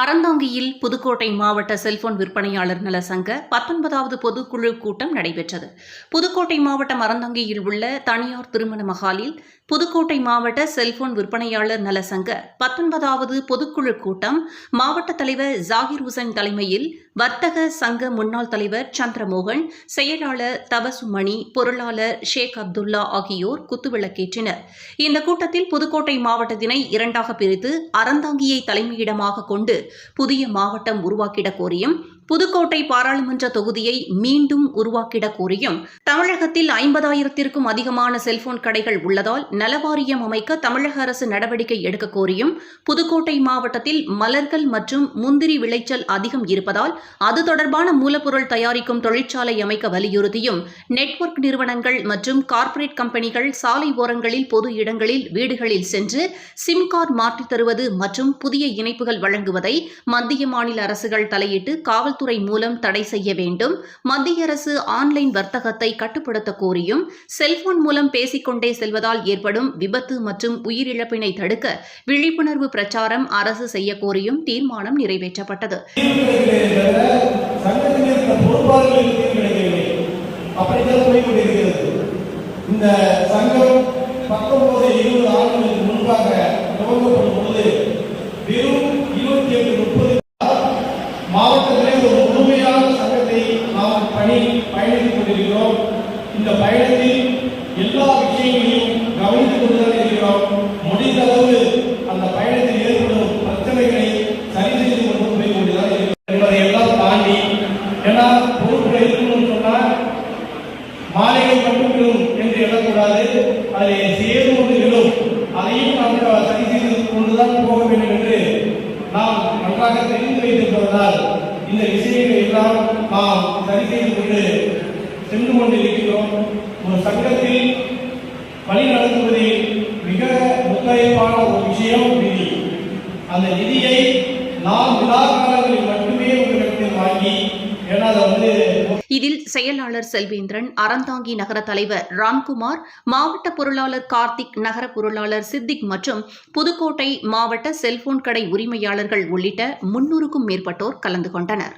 அறந்தாங்கியில் புதுக்கோட்டை மாவட்ட செல்போன் விற்பனையாளர் நல சங்க பத்தொன்பதாவது பொதுக்குழு கூட்டம் நடைபெற்றது. புதுக்கோட்டை மாவட்டம் அறந்தாங்கியில் உள்ள தனியார் திருமண மகாலில் புதுக்கோட்டை மாவட்ட செல்போன் விற்பனையாளர் நல சங்க பத்தொன்பதாவது பொதுக்குழு கூட்டம் மாவட்ட தலைவர் ஜாகிர் ஹுசைன் தலைமையில் வர்த்தக சங்க முன்னாள் தலைவர் சந்திரமோகன் செயலாளர் தவசுமணி பொருளாளர் ஷேக் அப்துல்லா ஆகியோர் குத்துவிளக்கேற்றினர். இந்த கூட்டத்தில் புதுக்கோட்டை மாவட்டத்தினை இரண்டாக பிரித்து அறந்தாங்கியை தலைமையிடமாக கொண்டு புதிய மாவட்டம் உருவாக்கிடக் கோரியும் புதுக்கோட்டை பாராளுமன்ற தொகுதியை மீண்டும் உருவாக்கிடக் கோரியும் தமிழகத்தில் ஐம்பதாயிரத்திற்கும் அதிகமான செல்போன் கடைகள் உள்ளதால் நலவாரியம் அமைக்க தமிழக அரசு நடவடிக்கை எடுக்க கோரியும் புதுக்கோட்டை மாவட்டத்தில் மலர்கள் மற்றும் முந்திரி விளைச்சல் அதிகம் இருப்பதால் அது தொடர்பான மூலப்பொருள் தயாரிக்கும் தொழிற்சாலை அமைக்க வலியுறுத்தியும் நெட்வொர்க் நிறுவனங்கள் மற்றும் கார்ப்பரேட் கம்பெனிகள் சாலை ஓரங்களில் பொது இடங்களில் வீடுகளில் சென்று சிம் கார்டு மாற்றித் தருவது மற்றும் புதிய இணைப்புகள் வழங்குவதை மத்திய மாநில அரசுகள் தலையிட்டு காவல்துறை மூலம் தடை செய்ய வேண்டும். மத்திய அரசு ஆன்லைன் வர்த்தகத்தை கட்டுப்படுத்த கோரியும் செல்போன் மூலம் பேசிக்கொண்டே செல்வதால் ஏற்படும் ஏற்படும் விபத்து மற்றும் உயிரிழப்பினை தடுக்க விழிப்புணர்வு பிரச்சாரம் அரசு செய்ய கோரியும் தீர்மானம் நிறைவேற்றப்பட்டது. இந்த சங்கம் பத்தொன்பது இருபது ஆண்டுகளுக்கு முன்பாக துவங்கப்படும் பொழுது வெறும் இருபத்தி எட்டு முப்பது மாவட்டத்திலே ஒரு முழுமையான சங்கத்தை நாம் பணி பயணித்துக் கொண்டிருக்கிறோம். இந்த பயணத்தில் எல்லா விஷயங்களையும் கவனித்துக் கொண்டுதான் இருக்கிறோம். முடிந்த அளவு அந்த பயணத்தில் ஏற்படும் பிரச்சனைகளை சரி செய்து கொண்டு போய் கொண்டுதான் இருக்கிறோம் என்பதை எல்லாம் தாண்டி ஏன்னா பொறுப்புகள் இருக்கணும்னு சொன்னால் மாலைகள் மட்டும் விழும் என்று எண்ணக்கூடாது. அதை சேர்ந்து கொண்டு விழும் அதையும் நாம் சரி செய்து கொண்டுதான் போக வேண்டும் என்று நாம் நன்றாக தெரிந்து வைத்திருப்பதால் இந்த விஷயங்களை எல்லாம் நாம் சரி செய்து கொண்டு சென்று கொண்டு இருக்கிறோம். ஒரு சங்கத்தில் வழி நடத்துவதில் மிக முத்தரைப்பான ஒரு விஷயம் நிதி அந்த நிதியை நாம் விழா காலங்களில் மட்டுமே உங்களிடத்தில் வாங்கி ஏன்னா அதை வந்து இதில் செயலாளர் செல்வேந்திரன் அறந்தாங்கி நகர தலைவர் ராம்குமார் மாவட்ட பொருளாளர் கார்த்திக் நகர பொருளாளர் சித்திக் மற்றும் புதுக்கோட்டை மாவட்ட செல்போன் கடை உரிமையாளர்கள் உள்ளிட்ட முன்னூறுக்கும் மேற்பட்டோர் கலந்து கொண்டனர்.